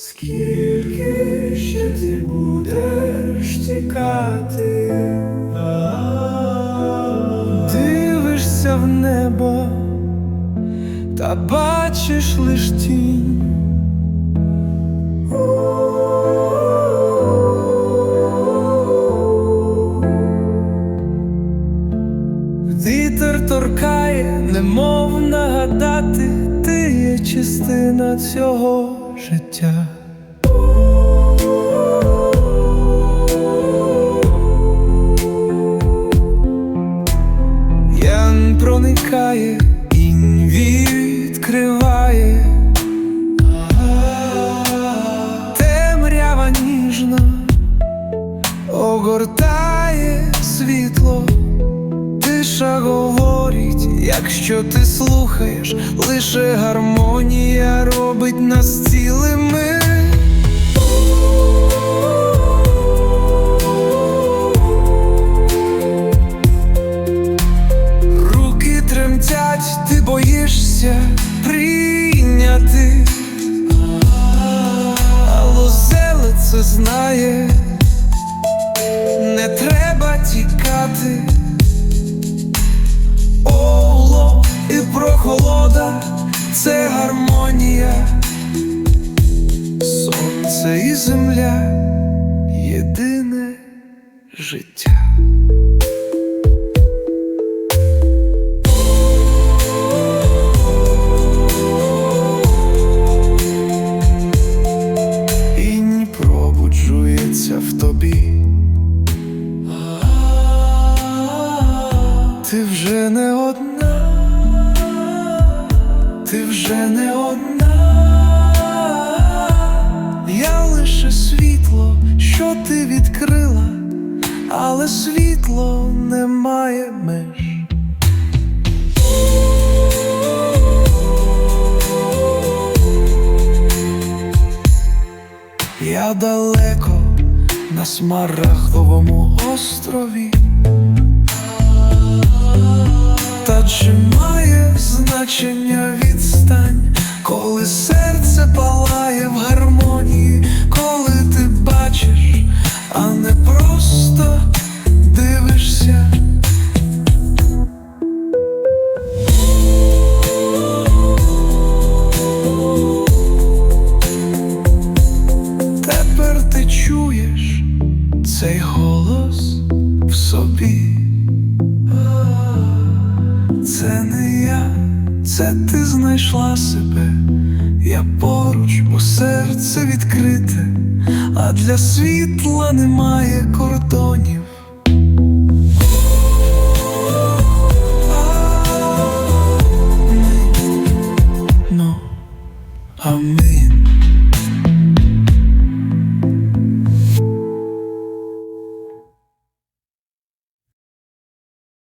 Скільки ще ти будеш тікати, дивишся в небо та бачиш лиш тінь. Вітер торкає, немов нагадати, ти є частина цього життя. Проникає, інь відкриває, темрява ніжна огортає світло, тиша говорить, якщо ти слухаєш, лише гармонія не треба тікати. Оло і прохолода це гармонія, сонце і земля єдине життя. Ти вже не одна, ти вже не одна, я лише світло, що ти відкрила, але світло не має меж. Я далеко на смарагдовому острові. Чи має значення відстань, коли серце палає в гармонії, коли ти бачиш, а не просто дивишся. Тепер ти чуєш цей голос в собі це не я, це ти знайшла себе, я поруч, бо серце відкрите, а для світла немає кордонів. А ну,